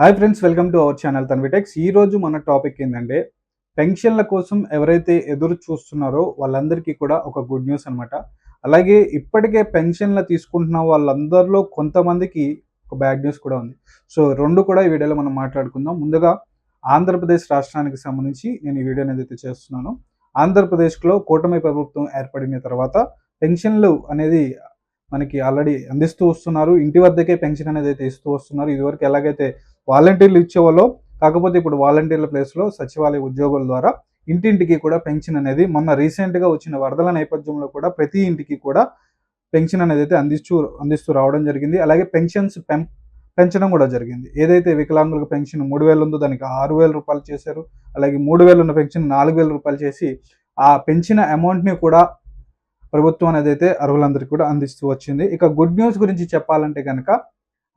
Hi friends welcome to our channel Tanvitex ఈ రోజు మన టాపిక్ ఏంటంటే పెన్షన్ల కోసం ఎవరైతే ఎదురు చూస్తున్నారో వాళ్ళందరికీ కూడా ఒక గుడ్ న్యూస్ అన్నమాట. అలాగే ఇప్పటికే పెన్షన్లు తీసుకుంటున్న వాళ్ళందరిలో కొంతమందికి ఒక బ్యాడ్ న్యూస్ కూడా ఉంది. సో రెండు కూడా ఈ వీడియోలో మనం మాట్లాడుకుందాం. ముందుగా ఆంధ్రప్రదేశ్ రాష్ట్రానికి సంబంధించి నేను ఈ వీడియోని ఏదైతే చేస్తున్నాను ఆంధ్రప్రదేశ్లో కూటమి ప్రభుత్వం ఏర్పడిన తర్వాత పెన్షన్లు అనేది మనకి ఆల్రెడీ అందిస్తూ వస్తున్నారు. ఇంటి వద్దకే పెన్షన్ అనేది అయితే ఇస్తూ వస్తున్నారు. ఇదివరకు ఎలాగైతే వాలంటీర్లు ఇచ్చేవాళ్ళు. కాకపోతే ఇప్పుడు వాలంటీర్ల ప్లేస్లో సచివాలయ ఉద్యోగుల ద్వారా ఇంటింటికి కూడా పెన్షన్ అనేది మొన్న రీసెంట్గా వచ్చిన వరదల నేపథ్యంలో కూడా ప్రతి ఇంటికి కూడా పెన్షన్ అనేది అయితే అందిస్తూ అందిస్తూ రావడం జరిగింది. అలాగే పెన్షన్స్ పెం పెంచడం కూడా జరిగింది. ఏదైతే వికలాంగులకు పెన్షన్ మూడు వేలు ఉందో దానికి ఆరు వేల రూపాయలు చేశారు. అలాగే మూడు వేలు ఉన్న పెన్షన్ నాలుగు వేల రూపాయలు చేసి ఆ పెంచిన అమౌంట్ని కూడా ప్రభుత్వం అనేది అయితే అర్హులందరికీ కూడా అందిస్తూ వచ్చింది. ఇక గుడ్ న్యూస్ గురించి చెప్పాలంటే కనుక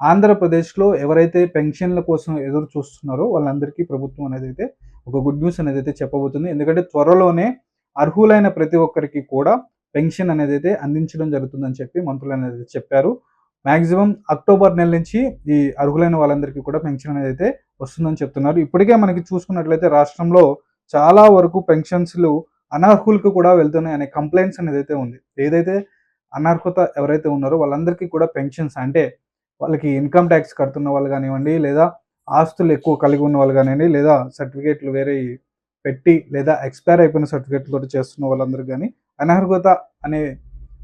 ఆంధ్రప్రదేశ్లో ఎవరైతే పెన్షన్ల కోసం ఎదురు చూస్తున్నారో వాళ్ళందరికీ ప్రభుత్వం అనేది అయితే ఒక గుడ్ న్యూస్ అనేది అయితే చెప్పబోతుంది. ఎందుకంటే త్వరలోనే అర్హులైన ప్రతి ఒక్కరికి కూడా పెన్షన్ అనేది అయితే అందించడం జరుగుతుందని చెప్పి మంత్రులు అనేది చెప్పారు. మాక్సిమం అక్టోబర్ నెల నుంచి ఈ అర్హులైన వాళ్ళందరికీ కూడా పెన్షన్ అనేది అయితే వస్తుందని చెప్తున్నారు. ఇప్పటికే మనకి చూసుకున్నట్లయితే రాష్ట్రంలో చాలా వరకు పెన్షన్స్లు అనర్హులకు కూడా వెళ్తున్నాయి అనే కంప్లైంట్స్ అనేది అయితే ఉంది. ఏదైతే అనర్హత ఎవరైతే ఉన్నారో వాళ్ళందరికీ కూడా పెన్షన్స్ అంటే వాళ్ళకి ఇన్కమ్ ట్యాక్స్ కడుతున్న వాళ్ళు కానివ్వండి లేదా ఆస్తులు ఎక్కువ కలిగి ఉన్న వాళ్ళు కానివ్వండి లేదా సర్టిఫికేట్లు వేరే పెట్టి లేదా ఎక్స్పైర్ అయిపోయిన సర్టిఫికేట్లతో చేస్తున్న వాళ్ళందరూ కానీ అనర్హత అనే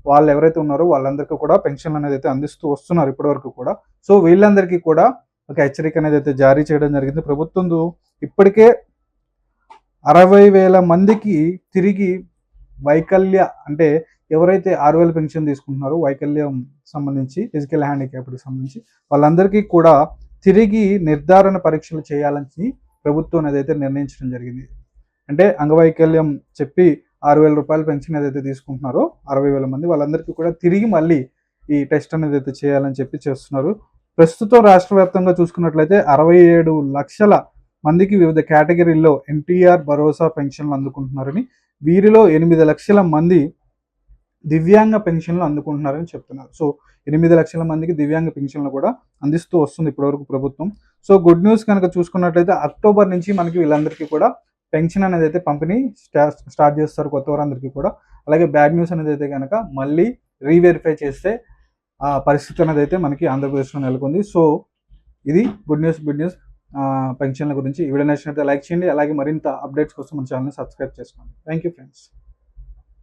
వాళ్ళు ఎవరైతే ఉన్నారో వాళ్ళందరికీ కూడా పెన్షన్ అనేది అయితే అందిస్తూ వస్తున్నారు ఇప్పటివరకు కూడా. సో వీళ్ళందరికీ కూడా ఒక హెచ్చరిక అనేది అయితే జారీ చేయడం జరిగింది. ప్రభుత్వం ఇప్పటికే అరవై వేల మందికి తిరిగి వైకల్య అంటే ఎవరైతే ఆరు వేల పెన్షన్ తీసుకుంటున్నారో వైకల్యం సంబంధించి ఫిజికల్ హ్యాండిక్యాప్కి సంబంధించి వాళ్ళందరికీ కూడా తిరిగి నిర్ధారణ పరీక్షలు చేయాలని ప్రభుత్వం ఏదైతే నిర్ణయించడం జరిగింది. అంటే అంగవైకల్యం చెప్పి ఆరు వేల రూపాయల పెన్షన్ ఏదైతే తీసుకుంటున్నారో అరవై వేల మంది వాళ్ళందరికీ కూడా తిరిగి మళ్ళీ ఈ టెస్ట్ అనేది అయితే చేయాలని చెప్పి చేస్తున్నారు. ప్రస్తుతం రాష్ట్ర వ్యాప్తంగా చూసుకున్నట్లయితే అరవై ఏడు లక్షల మందికి వివిధ కేటగిరీల్లో ఎన్టీఆర్ భరోసా పెన్షన్లు అందుకుంటున్నారని వీరిలో ఎనిమిది లక్షల మంది దివ్యాంగ పెన్షన్లు అందుకుంటున్నారని చెప్తున్నారు. సో ఎనిమిది లక్షల మందికి దివ్యాంగ పెన్షన్లు కూడా అందిస్తూ వస్తుంది ఇప్పటివరకు ప్రభుత్వం. సో గుడ్ న్యూస్ కనుక చూసుకున్నట్లయితే అక్టోబర్ నుంచి మనకి వీళ్ళందరికీ కూడా పెన్షన్ అనేది అయితే పంపిణీ స్టార్ట్ చేస్తారు కొత్త వారందరికీ కూడా. అలాగే బ్యాడ్ న్యూస్ అనేది అయితే కనుక మళ్ళీ రీవెరిఫై చేస్తే ఆ పరిస్థితి అనేది అయితే మనకి ఆంధ్రప్రదేశ్లో నెలకొంది. సో ఇది గుడ్ న్యూస్ గుడ్ న్యూస్. పెన్షన్ల గురించి ఈ వీడియో నచ్చినట్లయితే లైక్ చేయండి. అలాగే మరింత అప్డేట్స్ కోసం మన ఛానల్ని సబ్స్క్రైబ్ చేసుకోండి. Thank you friends.